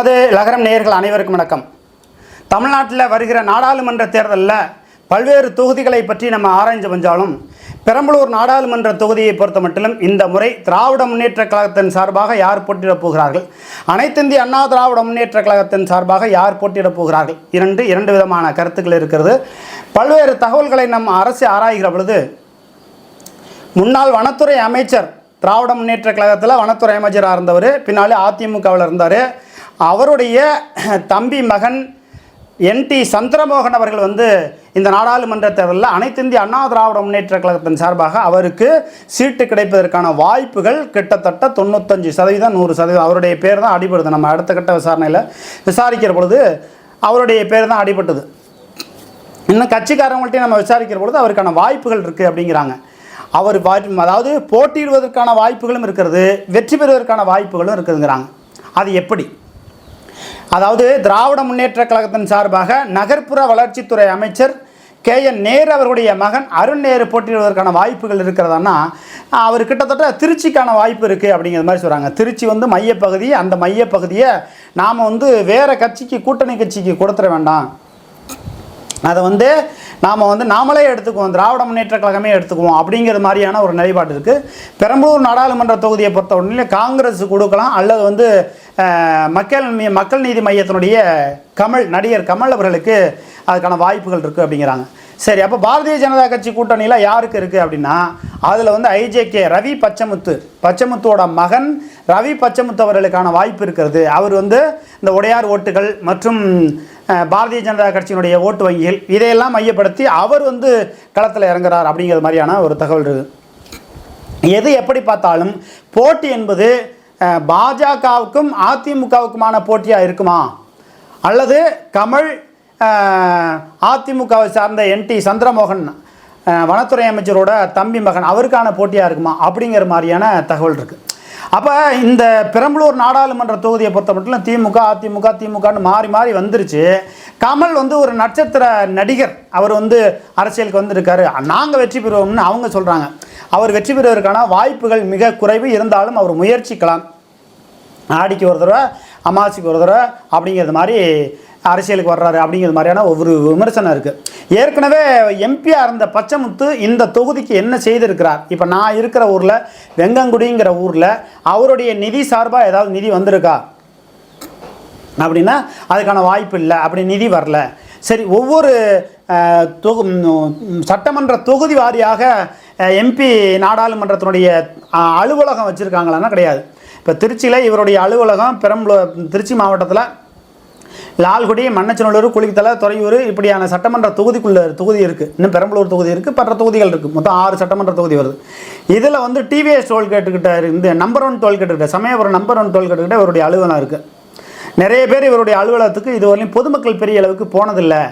அது லகரம் நேயர்கள் அனைவருக்கும் வணக்கம். தமிழ்நாட்டில் வருகிற நாடாளுமன்ற தேர்தலில் பல்வேறு தொகுதிகளை பற்றி நம்ம ஆராய்ஞ்சு வந்தாலும் பெரம்பலூர் நாடாளுமன்ற தொகுதியை பொறுத்த மட்டிலும் இந்த முறை திராவிட முன்னேற்ற கழகத்தின் சார்பாக யார் போட்டியிடப் போகிறார்கள்? அனைத்திந்திய அண்ணா திராவிட முன்னேற்ற கழகத்தின் சார்பாக யார் போட்டியிடப் போகிறார்கள்? இரண்டு இரண்டு விதமான கருத்துக்கள் இருக்கிறது. பல்வேறு தகவல்களை நம் அரசு ஆராய்கிற பொழுது முன்னாள் வனத்துறை அமைச்சர் திராவிட முன்னேற்ற கழகத்தில் வனத்துறை அமைச்சராக இருந்தவர் பின்னாலே அதிமுகவில் இருந்தார். அவருடைய தம்பி மகன் என் டி சந்திரமோகன் அவர்கள் வந்து இந்த நாடாளுமன்ற தேர்தலில் அனைத்திந்திய அண்ணா திராவிட முன்னேற்ற கழகத்தின் சார்பாக அவருக்கு சீட்டு கிடைப்பதற்கான வாய்ப்புகள் கிட்டத்தட்ட தொண்ணூத்தஞ்சு சதவீதம் நூறு சதவீதம். அவருடைய பேர் தான் அடிபடுது. நம்ம அடுத்த கட்ட விசாரணையில் விசாரிக்கிற பொழுது அவருடைய பேர் தான் அடிபட்டது. இன்னும் கட்சிக்காரங்கள்ட்டையும் நம்ம விசாரிக்கிற பொழுது அவருக்கான வாய்ப்புகள் இருக்குது அப்படிங்கிறாங்க. அவர் வாய்ப்பு அதாவது போட்டியிடுவதற்கான வாய்ப்புகளும் இருக்கிறது வெற்றி பெறுவதற்கான வாய்ப்புகளும் இருக்குதுங்கிறாங்க. அது எப்படி? அதாவது திராவிட முன்னேற்ற கழகத்தின் சார்பாக நகர்ப்புற வளர்ச்சித்துறை அமைச்சர் கே என் நேரு அவர்களுடைய மகன் அருண் நேரு போட்டியிடுவதற்கான வாய்ப்புகள் இருக்கிறதான்னா அவர் கிட்டத்தட்ட திருச்சிக்கான வாய்ப்பு இருக்குது அப்படிங்கிற மாதிரி சொல்கிறாங்க திருச்சி வந்து மையப்பகுதி அந்த மையப்பகுதியை நாம் வந்து வேறு கட்சிக்கு கூட்டணி கட்சிக்கு கொடுத்துட வேண்டாம். அதை வந்து நாம் வந்து நாமளே எடுத்துக்குவோம் திராவிட முன்னேற்ற கழகமே எடுத்துக்குவோம் அப்படிங்கிற மாதிரியான ஒரு நிலைப்பாடு இருக்குது பெரம்பலூர் நாடாளுமன்ற தொகுதியை பொறுத்த உடனே காங்கிரஸ் கொடுக்கலாம் அல்லது வந்து மக்கள் மக்கள் நீதி மையத்தினுடைய கமல் நடிகர் கமல் அவர்களுக்கு அதுக்கான வாய்ப்புகள் இருக்குது அப்படிங்கிறாங்க. சரி அப்போ பாரதிய ஜனதா கட்சி கூட்டணியில் யாருக்கு இருக்குது அப்படின்னா அதில் வந்து ஐஜேகே ரவி பச்சமுத்து பச்சமுத்தோட மகன் ரவி பச்சமுத்து அவர்களுக்கான வாய்ப்பு இருக்கிறது. அவர் வந்து இந்த உடையார் ஓட்டுகள் மற்றும் பாரதிய ஜனதா கட்சியினுடைய ஓட்டு வங்கிகள் இதையெல்லாம் மையப்படுத்தி அவர் வந்து களத்தில் இறங்குறார் அப்படிங்கிற மாதிரியான ஒரு தகவல் இருக்குது. எது எப்படி பார்த்தாலும் போட்டி என்பது பாஜகவுக்கும் அதிமுகவுக்குமான போட்டியாக இருக்குமா? அல்லது கமல் அதிமுகவை சார்ந்த என்டி சந்திரமோகன் வனத்துறை அமைச்சரோட தம்பி மகன் அவருக்கான போட்டியாக இருக்குமா? அப்படிங்கிற மாதிரியான தகவல் இருக்குது அப்போ இந்த பெரம்பலூர் நாடாளுமன்ற தொகுதியை பொறுத்த மட்டும் திமுக அதிமுக திமுகன்னு மாறி மாறி வந்துருச்சு. கமல் வந்து ஒரு நட்சத்திர நடிகர். அவர் வந்து அரசியலுக்கு வந்திருக்காரு. நாங்கள் வெற்றி பெறுவோம்னு அவங்க சொல்கிறாங்க அவர் வெற்றி பெறுவதற்கான வாய்ப்புகள் மிக குறைவு. இருந்தாலும் அவர் முயற்சிக்கலாம். ஆடிக்கு ஒரு தடவை அமாவாசைக்கு ஒரு தடவை அப்படிங்கிறது மாதிரி அரசியலுக்கு வர்றாரு அப்படிங்கிற மாதிரியான ஒவ்வொரு விமர்சனம் இருக்குது ஏற்கனவே எம்பியாக இருந்த பச்சைமுத்து இந்த தொகுதிக்கு என்ன செய்திருக்கிறார்? இப்போ நான் இருக்கிற ஊரில் வெங்கங்குடிங்கிற ஊரில் அவருடைய நிதி சார்பாக ஏதாவது நிதி வந்திருக்கா? அப்படின்னா அதுக்கான வாய்ப்பு இல்லை அப்படி நிதி வரல. சரி ஒவ்வொரு தொகு சட்டமன்ற தொகுதி வாரியாக எம்பி நாடாளுமன்றத்தினுடைய அலுவலகம் வச்சுருக்காங்களான்னா கிடையாது. இப்போ திருச்சியில் இவருடைய அலுவலகம் பெரம்பலூர் திருச்சி மாவட்டத்தில் லால்குடி மண்ணச்சநல்லூர் குளித்தலை துறையூர் இப்படியான சட்டமன்ற தொகுதிக்குள்ள தொகுதி இருக்குது இன்னும் பெரம்பலூர் தொகுதி இருக்குது பற்ற தொகுதிகள் இருக்குது மொத்தம் ஆறு சட்டமன்ற தொகுதி வருது. இதில் வந்து டிவிஎஸ் டோல்கேட்டுக்கிட்ட இந்த நம்பர் ஒன் டோல்கேட்டுக்கிட்ட சமயபுரம் நம்பர் ஒன் டோல்கேட்டுக்கிட்ட இவருடைய அலுவலகம் இருக்குது நிறைய பேர் இவருடைய அலுவலகத்துக்கு இதுவரையும் பொதுமக்கள் பெரிய அளவுக்கு போனதில்லை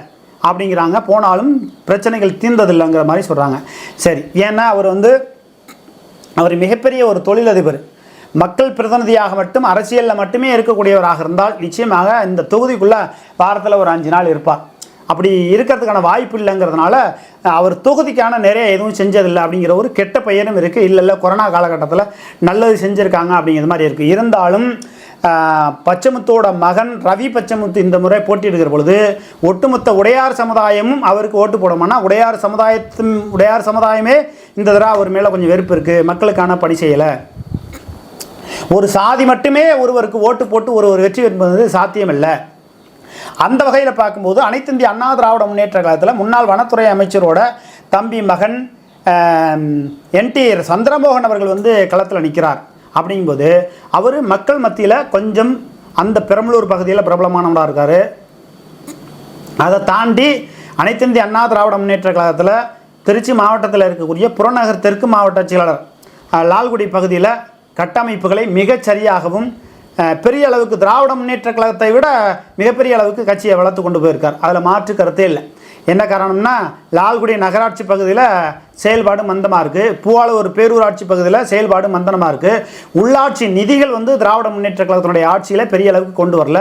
அப்படிங்கிறாங்க. போனாலும் பிரச்சனைகள் தீர்ந்ததில்லைங்கிற மாதிரி சொல்கிறாங்க சரி ஏன்னா அவர் வந்து அவர் மிகப்பெரிய ஒரு தொழிலதிபர். மக்கள் பிரதிநிதியாக மட்டும் அரசியலில் மட்டுமே இருக்கக்கூடியவராக இருந்தால் நிச்சயமாக இந்த தொகுதிக்குள்ளே வாரத்தில் ஒரு அஞ்சு நாள் இருப்பார். அப்படி இருக்கிறதுக்கான வாய்ப்பு இல்லைங்கிறதுனால அவர் தொகுதிக்கான நிறைய எதுவும் செஞ்சதில்லை அப்படிங்கிற ஒரு கெட்ட பெயரும் இருக்குது இல்லை இல்லை கொரோனா காலகட்டத்தில் நல்லது செஞ்சுருக்காங்க அப்படிங்கிற மாதிரி இருக்குது இருந்தாலும் பச்சமுத்தோட மகன் ரவி பச்சமுத்து இந்த முறை போட்டியிடுகிற பொழுது ஒட்டுமொத்த உடையார் சமுதாயமும் அவருக்கு ஓட்டு போடமானா உடையார் சமுதாயத்தும் உடையார் சமுதாயமே இந்த தடவை அவர் மேலே கொஞ்சம் வெறுப்பு இருக்குது மக்களுக்கான பணி செய்யலை. ஒரு சாதி மட்டுமே ஒருவருக்கு ஓட்டு போட்டு ஒருவர் வெற்றி என்பது சாத்தியமில்லை. அந்த வகையில் பார்க்கும்போது அனைத்து இந்திய அண்ணா திராவிட முன்னேற்ற காலத்தில் முன்னாள் வனத்துறை அமைச்சரோட தம்பி மகன் என்டிஆர் சந்திரமோகன் அவர்கள் வந்து களத்தில் நிற்கிறார் அப்படிங்கும்போது அவர் மக்கள் மத்தியில் கொஞ்சம் அந்த பெரம்பலூர் பகுதியில் பிரபலமானவராக இருக்கார். அதை தாண்டி அனைத்து இந்திய அண்ணா திராவிட முன்னேற்ற கழகத்தில் திருச்சி மாவட்டத்தில் இருக்கக்கூடிய புறநகர் தெற்கு மாவட்ட செயலாளர் லால்குடி பகுதியில் கட்டமைப்புகளை மிகச்சரியாகவும் பெரிய அளவுக்கு திராவிட முன்னேற்ற கழகத்தை விட மிகப்பெரிய அளவுக்கு கட்சியை வளர்த்து கொண்டு போயிருக்கார். அதில் மாற்று கருத்தே இல்லை. என்ன காரணம்னா லால்குடி நகராட்சி பகுதியில் செயல்பாடு மந்தமாக இருக்குது பூவாளூர் பேரூராட்சி பகுதியில் செயல்பாடு மந்தனமாக இருக்குது உள்ளாட்சி நிதிகள் வந்து திராவிட முன்னேற்ற கழகத்தினுடைய ஆட்சியில் பெரிய அளவுக்கு கொண்டு வரல.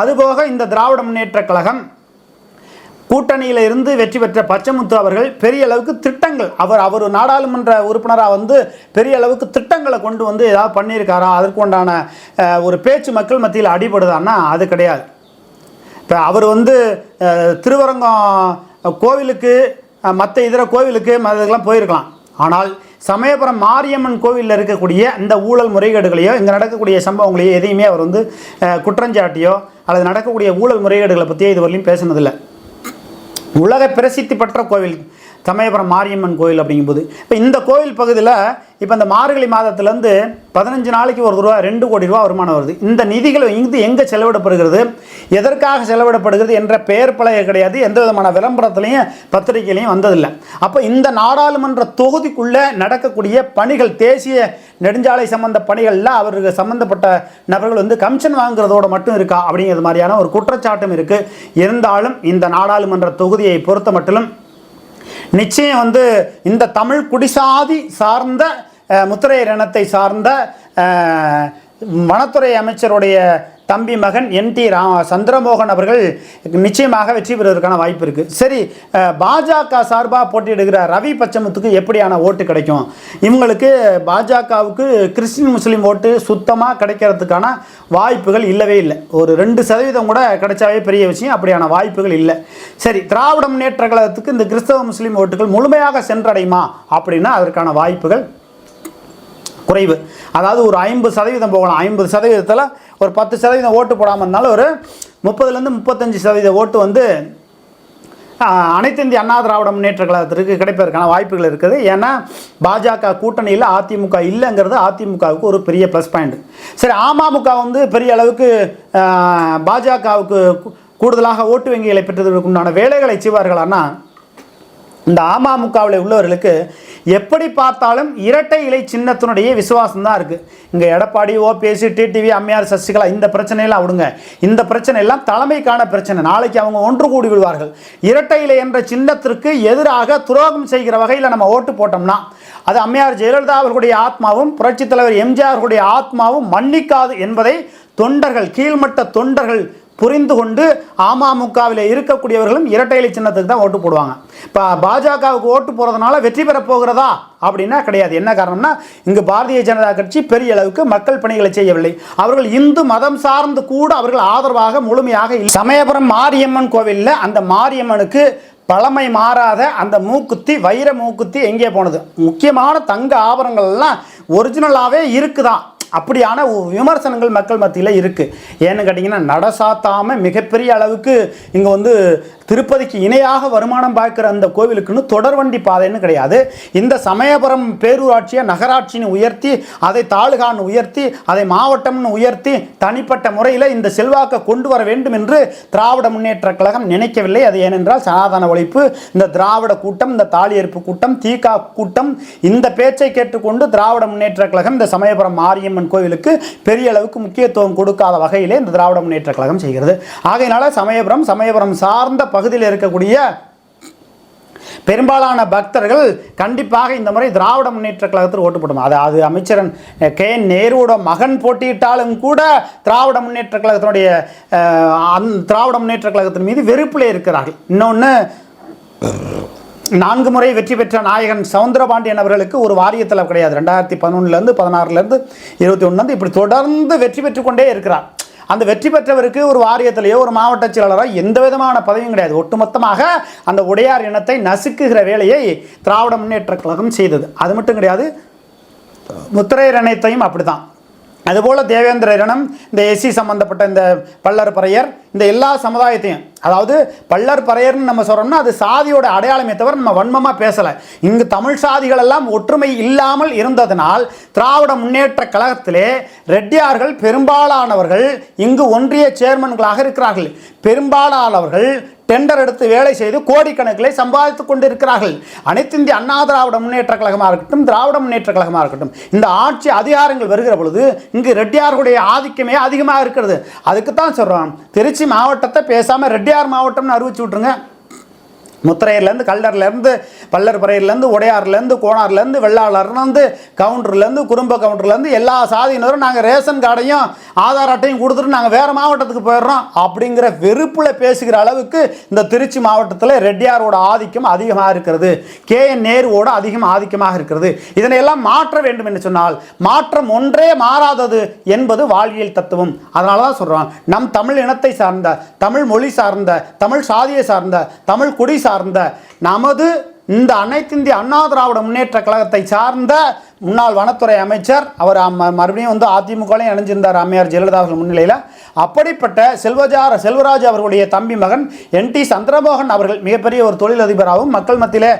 அதுபோக இந்த திராவிட முன்னேற்ற கழகம் கூட்டணியில் இருந்து வெற்றி பெற்ற பச்சைமுத்து அவர்கள் பெரிய அளவுக்கு திட்டங்கள். அவர் அவர் நாடாளுமன்ற உறுப்பினராக வந்து பெரிய அளவுக்கு திட்டங்களை கொண்டு வந்து ஏதாவது பண்ணியிருக்காரா? அதற்கு உண்டான ஒரு பேச்சு மக்கள் மத்தியில் அடிபடுதான்னா அது கிடையாது. இப்போ அவர் வந்து திருவரங்கம் கோவிலுக்கு மற்ற இதர கோவிலுக்கு மற்றதுக்கெல்லாம் போயிருக்கலாம். ஆனால் சமயபுரம் மாரியம்மன் கோவிலில் இருக்கக்கூடிய இந்த ஊழல் முறைகேடுகளையோ இங்கே நடக்கக்கூடிய சம்பவங்களையோ எதையுமே அவர் வந்து குற்றஞ்சாட்டியோ அல்லது நடக்கக்கூடிய ஊழல் முறைகேடுகளை பற்றியோ இதுவரையிலும் பேசினதில்லை. உலக பிரசித்தி பெற்ற கோவில். சமயபுரம் மாரியம்மன் கோயில் அப்படிங்கும்போது இப்போ இந்த கோயில் பகுதியில் இப்போ இந்த மார்கழி மாதத்துலேருந்து பதினஞ்சு நாளைக்கு ஒரு ரூபா ரெண்டு கோடி ரூபா வருமானம் வருது. இந்த நிதிகள் இங்கு எங்கே செலவிடப்படுகிறது? எதற்காக செலவிடப்படுகிறது என்ற பெயர் பழைய கிடையாது. எந்த விதமான விளம்பரத்துலையும் பத்திரிகையிலையும் வந்ததில்லை. அப்போ இந்த நாடாளுமன்ற தொகுதிக்குள்ளே நடக்கக்கூடிய பணிகள் தேசிய நெடுஞ்சாலை சம்பந்த பணிகளில் அவருக்கு சம்பந்தப்பட்ட நபர்கள் வந்து கமிஷன் வாங்குறதோட மட்டும் இருக்கா அப்படிங்கிறது மாதிரியான ஒரு குற்றச்சாட்டும் இருக்குது இருந்தாலும் இந்த நாடாளுமன்ற தொகுதியை பொறுத்த மட்டிலும் நிச்சயம் வந்து இந்த தமிழ் குடிசாதி சார்ந்த முத்திரையர் இனத்தை சார்ந்த வனத்துறை அமைச்சருடைய தம்பி மகன் என் டி ரா சந்திரமோகன் அவர்கள் நிச்சயமாக வெற்றி பெறுவதற்கான வாய்ப்பு இருக்குது சரி பாஜக சார்பாக போட்டியிடுகிற ரவி பச்சமுத்துக்கு எப்படியான ஓட்டு கிடைக்கும்? இவங்களுக்கு பாஜகவுக்கு கிறிஸ்டின் முஸ்லீம் ஓட்டு சுத்தமாக கிடைக்கிறதுக்கான வாய்ப்புகள் இல்லவே இல்லை. ஒரு ரெண்டு சதவீதம் கூட கிடைச்சாவே பெரிய விஷயம் அப்படியான வாய்ப்புகள் இல்லை. சரி திராவிட முன்னேற்ற கழகத்துக்கு இந்த கிறிஸ்தவ முஸ்லீம் ஓட்டுகள் முழுமையாக சென்றடையுமா அப்படின்னா அதற்கான வாய்ப்புகள் குறைவு. அதாவது ஒரு ஐம்பது சதவீதம் போகலாம். ஐம்பது சதவீதத்தில் ஒரு பத்து சதவீதம் ஓட்டு போடாமல் இருந்தாலும் ஒரு முப்பதுலேருந்து முப்பத்தஞ்சு சதவீத ஓட்டு வந்து அனைத்து இந்திய அண்ணா திராவிட முன்னேற்ற கழகத்திற்கு கிடைப்பதற்கான வாய்ப்புகள் இருக்குது. ஏன்னா பாஜக கூட்டணியில் அதிமுக இல்லைங்கிறது அதிமுகவுக்கு ஒரு பெரிய ப்ளஸ் பாயிண்ட் சரி அமமுக வந்து பெரிய அளவுக்கு பாஜகவுக்கு கூடுதலாக ஓட்டு வங்கிகளை பெற்றதற்கு உண்டான வேலைகளை செய்வார்களானா இந்த அமமுகவில் உள்ளவர்களுக்கு எப்படி பார்த்தாலும் இரட்டை இலை சின்னத்தினுடைய விசுவாசம் தான் இருக்குது இங்கே எடப்பாடி ஓபிஎஸ் டிடிவி அம்மையார் சசிகலா இந்த பிரச்சனையெல்லாம் விடுங்க. இந்த பிரச்சனை எல்லாம் தலைமைக்கான பிரச்சனை. நாளைக்கு அவங்க ஒன்று கூடி விடுவார்கள் இரட்டை இலை என்ற சின்னத்திற்கு எதிராக துரோகம் செய்கிற வகையில் நம்ம ஓட்டு போட்டோம்னா அது அம்மையார் ஜெயலலிதா அவர்களுடைய ஆத்மாவும் புரட்சித் தலைவர் எம்ஜிஆர் அவர்களுடைய ஆத்மாவும் மன்னிக்காது என்பதை தொண்டர்கள் கீழ்மட்ட தொண்டர்கள் புரிந்து கொண்டு அமமுகவில் இருக்கக்கூடியவர்களும் இரட்டை இலை சின்னத்துக்கு தான் ஓட்டு போடுவாங்க. இப்போ பாஜகவுக்கு ஓட்டு போகிறதுனால வெற்றி பெறப் போகிறதா? அப்படின்னா கிடையாது. என்ன காரணம்னா இங்கு பாரதிய ஜனதா கட்சி பெரிய அளவுக்கு மக்கள் பணிகளை செய்யவில்லை. அவர்கள் இந்து மதம் சார்ந்து கூட அவர்கள் ஆதரவாக முழுமையாக இல்லை. சமயபுரம் மாரியம்மன் கோவிலில் அந்த மாரியம்மனுக்கு பழமை மாறாத அந்த மூக்குத்தி வைர மூக்குத்தி எங்கே போனது? முக்கியமான தங்க ஆபரணங்கள்லாம் ஒரிஜினலாகவே இருக்குதான் அப்படியான விமர்சனங்கள் மக்கள் மத்தியில் இருக்குது ஏன்னு கேட்டிங்கன்னா நடசாத்தாமல் மிகப்பெரிய அளவுக்கு இங்கே வந்து திருப்பதிக்கு இணையாக வருமானம் பார்க்குற அந்த கோவிலுக்குன்னு தொடர்வண்டி பாதைன்னு கிடையாது. இந்த சமயபுரம் பேரூராட்சியை நகராட்சின்னு உயர்த்தி அதை தாலுகான்னு உயர்த்தி அதை மாவட்டம்னு உயர்த்தி தனிப்பட்ட முறையில் இந்த செல்வாக்கை கொண்டு வர வேண்டும் என்று திராவிட முன்னேற்ற கழகம் நினைக்கவில்லை. அது ஏனென்றால் சனாதன ஒழிப்பு இந்த திராவிட கூட்டம் இந்த தாலியறுப்பு கூட்டம் தீகா கூட்டம் இந்த பேச்சை கேட்டுக்கொண்டு திராவிட முன்னேற்ற கழகம் இந்த சமயபுரம் மாரியம்மன் கோவிலுக்கு பெரிய அளவுக்கு முக்கியத்துவம் கொடுக்காத வகையிலே இந்த திராவிட முன்னேற்ற கழகம் செய்கிறது. ஆகையினால சமயபுரம் சமயபுரம் சார்ந்த பகுதியில் இருக்கக்கூடிய பெரும்பாலான பக்தர்கள் கண்டிப்பாக இந்த முறை திராவிட முன்னேற்ற கழகத்தில் ஓட்டு போடும் அது அது அமைச்சரன் கே. நேருவோட மகன் போட்டியிட்டாலும் கூட திராவிட முன்னேற்ற கழகத்தினுடைய அந் திராவிட முன்னேற்ற கழகத்தின் மீது வெறுப்பில் இருக்கிறார்கள். இன்னொன்று நான்கு முறை வெற்றி பெற்ற நாயகன் சவுந்தரபாண்டியன் அவர்களுக்கு ஒரு வாரியத்தில் கிடையாது. ரெண்டாயிரத்தி பதினொன்றுலேருந்து பதினாறுலேருந்து இருபத்தி ஒன்றுலேருந்து இப்படி தொடர்ந்து வெற்றி பெற்றுக்கொண்டே இருக்கிறார். அந்த வெற்றி பெற்றவருக்கு ஒரு வாரியத்திலேயோ ஒரு மாவட்ட செயலாளரோ எந்த விதமான பதவியும் கிடையாது. ஒட்டுமொத்தமாக அந்த உடையார் இனத்தை நசுக்குகிற வேலையை திராவிட முன்னேற்ற கழகம் செய்தது. அது மட்டும் கிடையாது முத்திரையர் இனத்தையும் அப்படிதான் அதுபோல் தேவேந்திரனும் இந்த எஸ்சி சம்மந்தப்பட்ட இந்த பல்லர் பறையர் இந்த எல்லா சமுதாயத்தையும் அதாவது பல்லர் பறையர்னு நம்ம சொல்கிறோம்னா அது சாதியோட அடையாளமே தவிர நம்ம வன்மமாக பேசலை. இங்கு தமிழ் சாதிகள் எல்லாம் ஒற்றுமை இல்லாமல் இருந்ததனால் திராவிட முன்னேற்ற கழகத்திலே ரெட்டியார்கள் பெரும்பாலானவர்கள் இங்கு ஒன்றிய சேர்மன்களாக இருக்கிறார்கள். பெரும்பாலானவர்கள் டெண்டர் எடுத்து வேலை செய்து கோடிக்கணக்கிலே சம்பாதித்துக் கொண்டிருக்கிறார்கள். அனைத்து இந்திய அண்ணா திராவிட முன்னேற்ற கழகமாக இருக்கட்டும் திராவிட முன்னேற்ற கழகமாக இருக்கட்டும் இந்த ஆட்சி அதிகாரங்கள் வருகிற பொழுது இங்கு ரெட்டியார்களுடைய ஆதிக்கமே அதிகமாக இருக்கிறது. அதுக்கு தான் சொல்கிறோம் திருச்சி மாவட்டத்தை பேசாமல் ரெட்டியார் மாவட்டம்னு அறிவிச்சு விட்ருங்க முத்திரையர்லேருந்து கல்லர்லேருந்து பல்லர் பறையர்லேருந்து உடையார்லேருந்து கோணார்லேருந்து வெள்ளாளர்லேருந்து கவுண்டர்லேருந்து குடும்ப கவுண்டர்லேருந்து எல்லா சாதியினரும் நாங்கள் ரேஷன் கார்டையும் ஆதார் அட்டையும் கொடுத்துட்டு நாங்கள் வேறு மாவட்டத்துக்கு போயிடுறோம் அப்படிங்கிற வெறுப்பில் பேசுகிற அளவுக்கு இந்த திருச்சி மாவட்டத்தில் ரெட்டியாரோட ஆதிக்கம் அதிகமாக இருக்கிறது. கே. என். நேருவோட அதிகம் ஆதிக்கமாக இருக்கிறது. இதனையெல்லாம் மாற்ற வேண்டும் என்று சொன்னால் மாற்றம் ஒன்றே மாறாதது என்பது வாழ்வியல் தத்துவம். அதனால தான் சொல்கிறோம் நம் தமிழ் இனத்தை சார்ந்த தமிழ் மொழி சார்ந்த தமிழ் சாதியை சார்ந்த தமிழ் குடி சார்ந்த நமது இந்த அனைத்திந்திய அண்ணா திராவிட முன்னேற்ற கழகத்தை சார்ந்த முன்னாள் வனத்துறை அமைச்சர் அவர் அம்ம- மறுபடியும் வந்து அதிமுகலையும் இணைஞ்சிருந்தார் அம்மையார் ஜெயலலிதா அவர்கள் முன்னிலையில். அப்படிப்பட்ட செல்வஜார செல்வராஜ் அவர்களுடைய தம்பி மகன் என் டி சந்திரமோகன் அவர்கள் மிகப்பெரிய ஒரு தொழிலதிபராகவும் மக்கள் மத்தியில்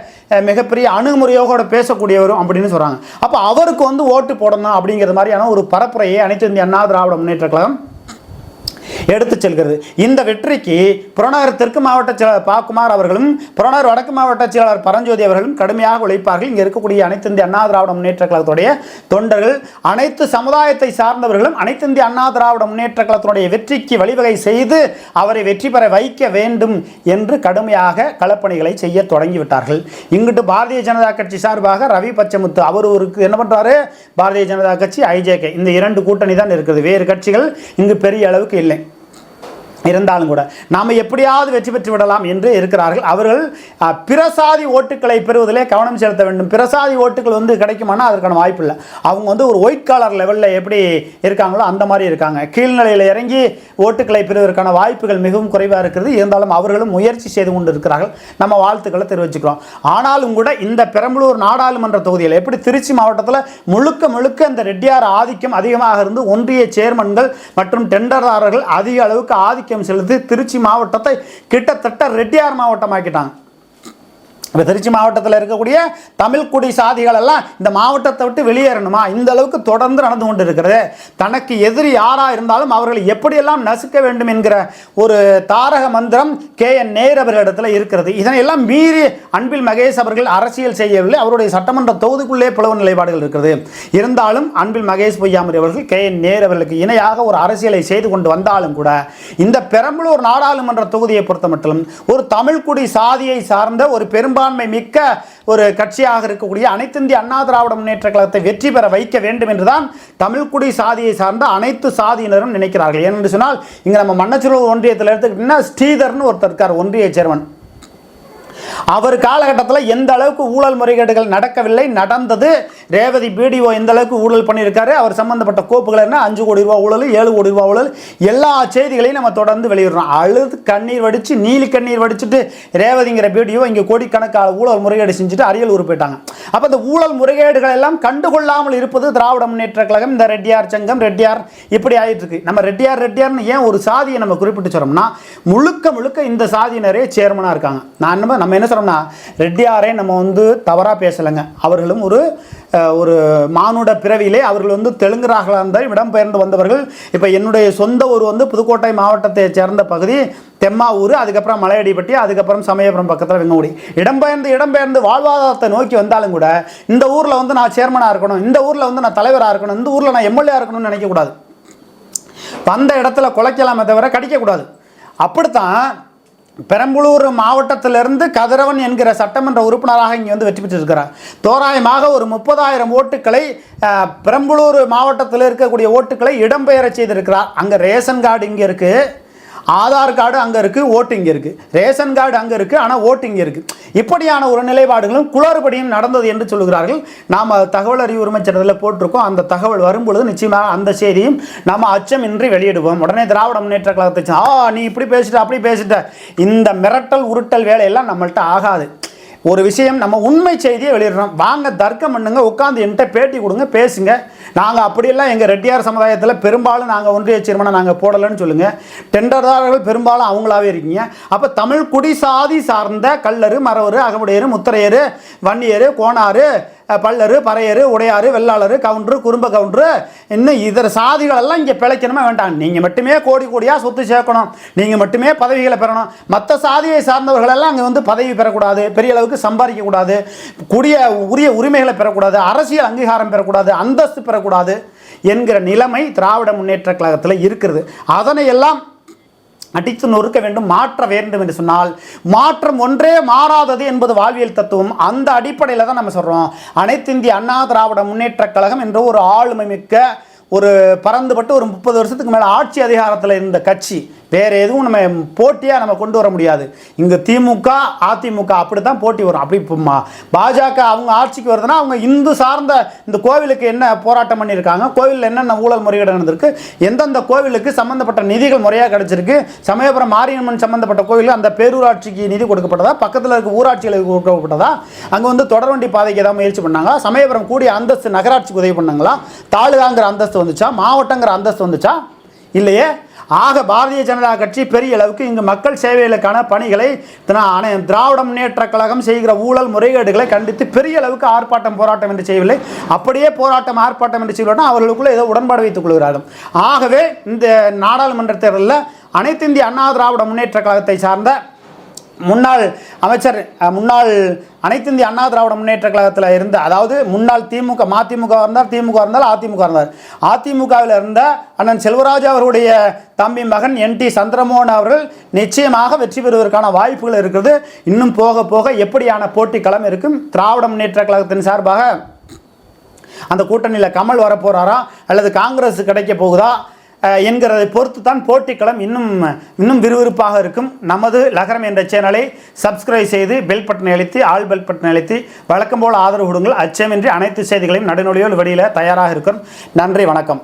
மிகப்பெரிய அணுகுமுறையோடு பேசக்கூடியவரும் அப்படின்னு சொல்கிறாங்க அப்போ அவருக்கு வந்து ஓட்டு போடணும் அப்படிங்கிற மாதிரியான ஒரு பரப்புரையை அனைத்து இந்திய அண்ணா திராவிட முன்னேற்ற கழகம் எடுத்துச் செல்கிறது. இந்த வெற்றிக்கு புறநகர் தெற்கு மாவட்ட செயலாளர் பாக்குமார் அவர்களும் புறநகர் வடக்கு மாவட்ட செயலாளர் பரஞ்சோதி அவர்களும் கடுமையாக உழைப்பார்கள். இங்கே இருக்கக்கூடிய அனைத்து இந்திய அண்ணா திராவிட முன்னேற்ற கழகத்துடைய தொண்டர்கள் அனைத்து சமுதாயத்தை சார்ந்தவர்களும் அனைத்து இந்திய அண்ணா திராவிட முன்னேற்ற கழகத்தினுடைய வெற்றிக்கு வழிவகை செய்து அவரை வெற்றி பெற வைக்க வேண்டும் என்று கடுமையாக களப்பணிகளை செய்ய தொடங்கிவிட்டார்கள். இங்கிட்டு பாரதிய ஜனதா கட்சி சார்பாக ரவி பச்சமுத்து அவர் ஒருக்கு என்ன பண்ணுறாரு பாரதிய ஜனதா கட்சி ஐஜேகே இந்த இரண்டு கூட்டணி தான் இருக்குது. வேறு கட்சிகள் இங்கு பெரிய அளவுக்கு இல்லை. இருந்தாலும் கூட நாம் எப்படியாவது வெற்றி பெற்று விடலாம் என்று இருக்கிறார்கள். அவர்கள் பிரசாதி ஓட்டுகளை பெறுவதிலே கவனம் செலுத்த வேண்டும். பிரசாதி ஓட்டுகள் வந்து கிடைக்குமானா அதற்கான வாய்ப்பு இல்லை. அவங்க வந்து ஒரு ஒயிட் காலர் லெவலில் எப்படி இருக்காங்களோ அந்த மாதிரி இருக்காங்க. கீழ்நிலையில் இறங்கி ஓட்டுக்களை பெறுவதற்கான வாய்ப்புகள் மிகவும் குறைவாக இருக்கிறது. இருந்தாலும் அவர்களும் முயற்சி செய்து கொண்டு இருக்கிறார்கள் நம்ம வாழ்த்துக்களை தெரிவிச்சுக்கிறோம். ஆனாலும் கூட இந்த பெரம்பலூர் நாடாளுமன்ற தொகுதியில் எப்படி திருச்சி மாவட்டத்தில் முழுக்க முழுக்க இந்த ரெட்டியார் ஆதிக்கம் அதிகமாக இருந்து ஒன்றிய சேர்மன்கள் மற்றும் டெண்டர்தாரர்கள் அதிக அளவுக்கு ஆதிக்கம் செலுத்தி திருச்சி மாவட்டத்தை கிட்டத்தட்ட ரெட்டியார் மாவட்டமாக்கிட்டாங்க. இப்போ திருச்சி மாவட்டத்தில் இருக்கக்கூடிய தமிழ்குடி சாதிகள் எல்லாம் இந்த மாவட்டத்தை விட்டு வெளியேறணுமா? இந்த அளவுக்கு தொடர்ந்து நடந்து கொண்டு இருக்கிறது தனக்கு எதிரி யாராக இருந்தாலும் அவர்களை எப்படியெல்லாம் நசுக்க வேண்டும் என்கிற ஒரு தாரக மந்திரம் கே. என். நேர் அவர்களிடத்தில் இருக்கிறது. இதனையெல்லாம் மீறி அன்பில் மகேஷ் அவர்கள் அரசியல் செய்யவில்லை. அவருடைய சட்டமன்ற தொகுதிக்குள்ளே பிளவு நிலைப்பாடுகள் இருக்கிறது இருந்தாலும் அன்பில் மகேஷ் பொய்யாமரி அவர்கள் கே. என். நேர் அவர்களுக்கு இணையாக ஒரு அரசியலை செய்து கொண்டு வந்தாலும் கூட இந்த பெரம்பலூர் நாடாளுமன்ற தொகுதியை பொறுத்த மட்டும் ஒரு தமிழ்குடி சாதியை சார்ந்த ஒரு பெரும்பாலும் பெரும்பான்மை மிக்க ஒரு கட்சியாக இருக்கக்கூடிய அனைத்து இந்திய அண்ணா திராவிட முன்னேற்ற கழகத்தை வெற்றி பெற வைக்க வேண்டும் என்றுதான் தமிழ்குடி சாதியை சார்ந்த அனைத்து சாதியினரும் நினைக்கிறார்கள். ஏனென்று சொன்னால் இங்கே நம்ம மன்னச்சூர் ஒன்றியத்தில் எடுத்துக்கிட்டிங்கன்னா ஸ்ரீதர்னு ஒருத்தர் இருக்கார் ஒன்றிய சேர்மன். அவர் காலகட்டத்தில் எந்த அளவுக்கு ஊழல் முறைகேடுகள் நடக்கவில்லை நடந்தது ரேவதி பிடிஓ எந்த அளவுக்கு ஊழல் பண்ணியிருக்காரு அவர் சம்பந்தப்பட்ட கோப்புகள் என்ன அஞ்சு கோடி ரூபா ஊழல் ஏழு கோடி ரூபா ஊழல் எல்லா செய்திகளையும் நம்ம தொடர்ந்து வெளியிடுறோம். அழுது கண்ணீர் வடித்து நீலி கண்ணீர் வடிச்சிட்டு ரேவதிங்கிற பிடிஓ இங்கே கோடிக்கணக்கான ஊழல் முறைகேடு செஞ்சுட்டு அரியலூர் போயிட்டாங்க. அப்போ இந்த ஊழல் முறைகேடுகள் எல்லாம் கண்டுகொள்ளாமல் இருப்பது திராவிட முன்னேற்ற கழகம் இந்த ரெட்டியார் சங்கம் ரெட்டியார் இப்படி ஆகிட்டு இருக்கு. நம்ம ரெட்டியார் ரெட்டியார்னு ஏன் ஒரு சாதியை நம்ம குறிப்பிட்டு சொல்றோம்னா முழுக்க முழுக்க இந்த சாதியினரே சேர்மனாக இருக்காங்க. நான் நம்ம நம்ம என்ன சொல்கிறோம்னா ரெட்டியாரே நம்ம வந்து தவறாக பேசலைங்க. அவர்களும் ஒரு ஒரு மானுட பிறவியிலே அவர்கள் வந்து தெலுங்குராகலாக இருந்தால் இடம்பெயர்ந்து வந்தவர்கள். இப்போ என்னுடைய சொந்த ஊர் வந்து புதுக்கோட்டை மாவட்டத்தை சேர்ந்த பகுதி தெம்மாவூர் அதுக்கப்புறம் மலையடிப்பட்டி அதுக்கப்புறம் சமயபுரம் பக்கத்தில் வெங்கமுடி இடம்பெயர்ந்து இடம்பெயர்ந்து வாழ்வாதாரத்தை நோக்கி வந்தாலும் கூட இந்த ஊரில் வந்து நான் சேர்மனாக இருக்கணும் இந்த ஊரில் வந்து நான் தலைவராக இருக்கணும் இந்த ஊரில் நான் எம்எல்ஏ இருக்கணும்னு நினைக்கக்கூடாது. வந்த இடத்துல குலைக்கலாமே தவிர கடிக்கக்கூடாது. அப்படித்தான் பெரம்பலூர் மாவட்டத்திலிருந்து கதிரவன் என்கிற சட்டமன்ற உறுப்பினராக இங்கே வந்து வெற்றி பெற்றிருக்கிறார். தோராயமாக ஒரு முப்பதாயிரம் ஓட்டுக்களை பெரம்பலூர் மாவட்டத்தில் இருக்கக்கூடிய ஓட்டுக்களை இடம்பெயர செய்திருக்கிறார். அங்கே ரேஷன் கார்டு இங்கே இருக்குது ஆதார் கார்டு அங்கே இருக்குது ஓட்டு இங்கே இருக்குது ரேஷன் கார்டு அங்கே இருக்குது ஆனால் ஓட்டு இங்கே இருக்குது இப்படியான ஒரு நிலைப்பாடுகளும் குளறுபடியும் நடந்தது என்று சொல்கிறார்கள் நாம் தகவல் அறிவு உரிமை சட்டத்தில் போட்டிருக்கோம். அந்த தகவல் வரும்பொழுது நிச்சயமாக அந்த செய்தியும் நாம் அச்சமின்றி வெளியிடுவோம். உடனே திராவிட முன்னேற்ற கழகத்தை ஆ நீ இப்படி பேசிட்ட அப்படி பேசிட்ட. இந்த மிரட்டல் உருட்டல் வேலையெல்லாம் நம்மள்கிட்ட ஆகாது. ஒரு விஷயம் நம்ம உண்மை செய்தியை வெளியிடுறோம். வாங்க தர்க்கம் பண்ணுங்க உட்காந்து என்கிட்ட பேட்டி கொடுங்க பேசுங்க. நாங்கள் அப்படியெல்லாம் எங்கள் ரெட்டியார் சமுதாயத்தில் பெரும்பாலும் நாங்கள் ஒன்றிய சேர்மனை நாங்கள் போடலைன்னு சொல்லுங்கள் டெண்டர்தாரர்கள் பெரும்பாலும் அவங்களாவே இருக்கீங்க. அப்போ தமிழ் குடி சாதி சார்ந்த கல்லரு மரவரு அகமுடையரு முத்திரையர் வன்னியரு கோணாறு பல்லரு பறையரு உடையாறு வெள்ளாளரு கவுண்டரு குறும்ப கவுண்டரு இன்னும் இதர சாதிகளெல்லாம் இங்கே பிழைக்கணுமா வேண்டாம். நீங்கள் மட்டுமே கோடி கோடியாக சொத்து சேர்க்கணும். நீங்கள் மட்டுமே பதவிகளை பெறணும். மற்ற சாதியை சார்ந்தவர்களெல்லாம் அங்கே வந்து பதவி பெறக்கூடாது பெரிய அளவுக்கு சம்பாதிக்கக்கூடாது கூடிய உரிய உரிமைகளை பெறக்கூடாது அரசியல் அங்கீகாரம் பெறக்கூடாது அந்தஸ்து பெறக்கூடாது என்கிற நிலைமை திராவிட முன்னேற்ற கழகத்தில் இருக்கிறது அதனை எல்லாம் அடித்து நொறுக்க வேண்டும் மாற்ற வேண்டும் என்று சொன்னால் மாற்றம் ஒன்றே மாறாதது என்பது வாழ்வியல் தத்துவம். அந்த அடிப்படையில் தான் நம்ம சொல்கிறோம் அனைத்து இந்திய அண்ணா திராவிட முன்னேற்றக் கழகம் என்ற ஒரு ஆளுமை மிக்க ஒரு பறந்துபட்டு ஒரு முப்பது வருஷத்துக்கு மேலே ஆட்சி அதிகாரத்தில் இருந்த கட்சி. வேறு எதுவும் நம்ம போட்டியாக நம்ம கொண்டு வர முடியாது. இங்கே திமுக அதிமுக அப்படி தான் போட்டி வரும். அப்படி பாஜக அவங்க ஆட்சிக்கு வருதுன்னா அவங்க இந்து சார்ந்த இந்த கோவிலுக்கு என்ன போராட்டம் பண்ணியிருக்காங்க? கோவிலில் என்னென்ன ஊழல் முறைகேடு நடந்திருக்கு? எந்தெந்த கோவிலுக்கு சம்மந்தப்பட்ட நிதிகள் முறையாக கிடச்சிருக்கு? சமயபுரம் மாரியம்மன் சம்மந்தப்பட்ட கோவிலுக்கு அந்த பேரூராட்சிக்கு நிதி கொடுக்கப்பட்டதா? பக்கத்தில் இருக்க ஊராட்சிகளுக்கு கொடுக்கப்பட்டதா? அங்கே வந்து தொடர்வண்டி பாதைக்கு ஏதாவது முயற்சி பண்ணாங்களா? சமயபுரம் கூடிய அந்தஸ்து நகராட்சிக்கு உதவி பண்ணாங்களா? தாலுகாங்கிற அந்தஸ்து வந்துச்சா? மாவட்டங்கிற அந்தஸ்து வந்துச்சா? இல்லையே? ஆக பாரதிய ஜனதா கட்சி பெரிய அளவுக்கு இங்கு மக்கள் சேவைகளுக்கான பணிகளை அனை- திராவிட முன்னேற்றக் கழகம் செய்கிற ஊழல் முறைகேடுகளை கண்டித்து பெரிய அளவுக்கு ஆர்ப்பாட்டம் போராட்டம் என்று செய்யவில்லை. அப்படியே போராட்டம் ஆர்ப்பாட்டம் என்று செய்வோம்னா அவர்களுக்குள்ள ஏதோ உடன்பாடு வைத்துக் கொள்கிறார்கள். ஆகவே இந்த நாடாளுமன்ற தேர்தலில் அனைத்து இந்திய அண்ணா திராவிட முன்னேற்றக் கழகத்தை சார்ந்த முன்னாள் அமைச்சர் முன்னாள் அனைத்து இந்திய அண்ணா திராவிட முன்னேற்ற கழகத்தில் இருந்த அதாவது முன்னாள் திமுக மதிமுக இருந்தால் திமுக இருந்தால் அதிமுக இருந்தார். அதிமுகவில் இருந்த அண்ணன் செல்வராஜ் அவருடைய தம்பி மகன் என் டி சந்திரமோகன் அவர்கள் நிச்சயமாக வெற்றி பெறுவதற்கான வாய்ப்புகள் இருக்கிறது இன்னும் போக போக எப்படியான போட்டி களம் இருக்கும்? திராவிட முன்னேற்ற கழகத்தின் சார்பாக அந்த கூட்டணியில் கமல் வரப்போகிறாரா அல்லது காங்கிரஸ் கிடைக்க போகுதா? என்கிறதை பொறுத்து தான் போட்டிக்களம் இன்னும் இன்னும் விறுவிறுப்பாக இருக்கும். நமது லகரம் என்ற சேனலை சப்ஸ்கிரைப் செய்து பெல் பட்டனை அழைத்து ஆல் பெல் பட்டனை அழைத்து வழக்கம் போல் ஆதரவு கொடுங்கள். அச்சமின்றி அனைத்து செய்திகளையும் நடுநொழியோடு வெளியில் தயாராக இருக்கும். நன்றி வணக்கம்.